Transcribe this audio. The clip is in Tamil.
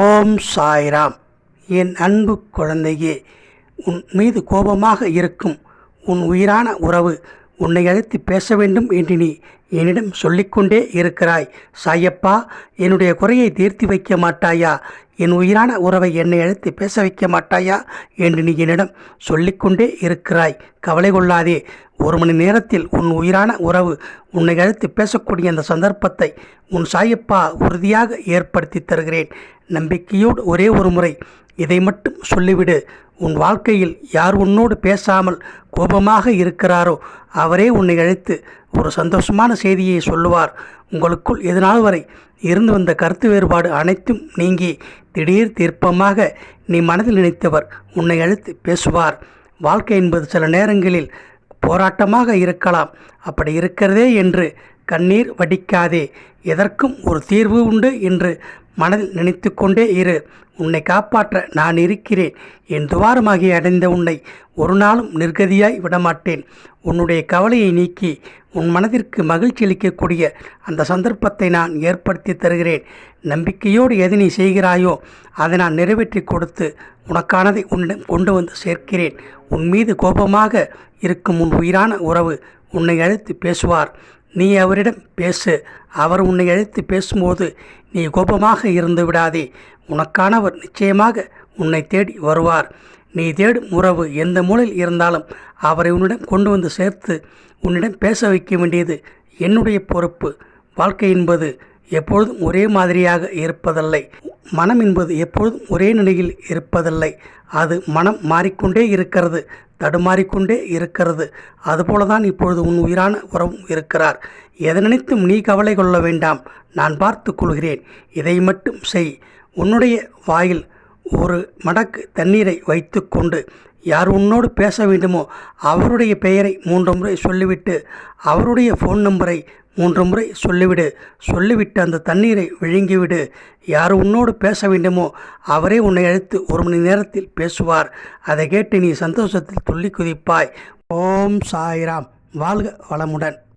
ஓம் சாய்ராம். என் அன்பு குழந்தையே உன் மீது கோபமாக இருக்கும் உன் உயிரான உறவு உன்னை அழைத்து பேச வேண்டும் என்று நீ என்னிடம் சொல்லிக்கொண்டே இருக்கிறாய். சாயப்பா என்னுடைய குறையை தீர்த்து வைக்க மாட்டாயா? என் உயிரான உறவை என்னை அழைத்து பேச வைக்க மாட்டாயா? என்று நீ என்னிடம் சொல்லிக்கொண்டே இருக்கிறாய். கவலை கொள்ளாதே. ஒரு மணி நேரத்தில் உன் உயிரான உறவு உன்னை அழைத்து பேசக்கூடிய அந்த சந்தர்ப்பத்தை உன் சாயப்பா உறுதியாக ஏற்படுத்தி தருகிறேன். நம்பிக்கையோடு ஒரே ஒரு முறை இதை மட்டும் சொல்லிவிடு. உன் வாழ்க்கையில் யார் உன்னோடு பேசாமல் கோபமாக இருக்கிறாரோ அவரே உன்னை அழைத்து ஒரு சந்தோஷமான செய்தியை சொல்லுவார். உங்களுக்குள் எதனால் வரை இருந்து வந்த கருத்து வேறுபாடு அனைத்தும் நீங்கி திடீர் தீர்ப்பமாக நீ மனதில் நினைத்தவர் உன்னை அழைத்து பேசுவார். வாழ்க்கை என்பது சில நேரங்களில் போராட்டமாக இருக்கலாம். அப்படி இருக்கிறதே என்று கண்ணீர் வடிக்காதே. எதற்கும் ஒரு தீர்வு உண்டு என்று மனதில் நினைத்து கொண்டே இரு. உன்னை காப்பாற்ற நான் இருக்கிறேன். என் துவாரமாகி அடைந்த உன்னை ஒரு நாளும் நிர்கதியாய் விடமாட்டேன். உன்னுடைய கவலையை நீக்கி உன் மனதிற்கு மகிழ்ச்சி அளிக்கக்கூடிய அந்த சந்தர்ப்பத்தை நான் ஏற்படுத்தி தருகிறேன். நம்பிக்கையோடு எது நீ செய்கிறாயோ அதை நான் நிறைவேற்றி கொடுத்து உனக்கானதை உன்னிடம் கொண்டு வந்து சேர்க்கிறேன். உன் மீது கோபமாக இருக்கும் உன் உயிரான உறவு உன்னை அழைத்து பேசுவார். நீ அவரிடம் பேசு. அவர் உன்னை அழைத்து பேசும்போது நீ கோபமாக இருந்து விடாதே. உனக்கானவர் நிச்சயமாக உன்னை தேடி வருவார். நீ தேடும் உறவு எந்த மூலையில் இருந்தாலும் அவரை உன்னிடம் கொண்டு வந்து சேர்த்து உன்னிடம் பேச வைக்க வேண்டியது என்னுடைய பொறுப்பு. வாழ்க்கை என்பது எப்பொழுதும் ஒரே மாதிரியாக இருப்பதில்லை. மனம் என்பது எப்பொழுதும் ஒரே நிலையில் இருப்பதில்லை. அது மனம் மாறிக்கொண்டே இருக்கிறது. தடுமாறிக்கொண்டே இருக்கிறது. அதுபோல தான் இப்பொழுது உன் உயிரான உறவும் இருக்கிறார். எதை நினைத்தும் நீ கவலை கொள்ள வேண்டாம். நான் பார்த்து கொள்கிறேன். இதை மட்டும் செய். உன்னுடைய வாயில் ஒரு மடக்கு தண்ணீரை வைத்துக்கொண்டு யார் உன்னோடு பேச வேண்டுமோ அவருடைய பெயரை மூன்று முறை சொல்லிவிட்டு அவருடைய ஃபோன் நம்பரை மூன்று முறை சொல்லிவிடு. சொல்லிவிட்டு அந்த தண்ணீரை விழுங்கிவிடு. யார் உன்னோடு பேச வேண்டுமோ அவரே உன்னை அழைத்து ஒரு மணி நேரத்தில் பேசுவார். அதை கேட்டு நீ சந்தோஷத்தில் துள்ளி குதிப்பாய். ஓம் சாய்ராம். வாழ்க வளமுடன்.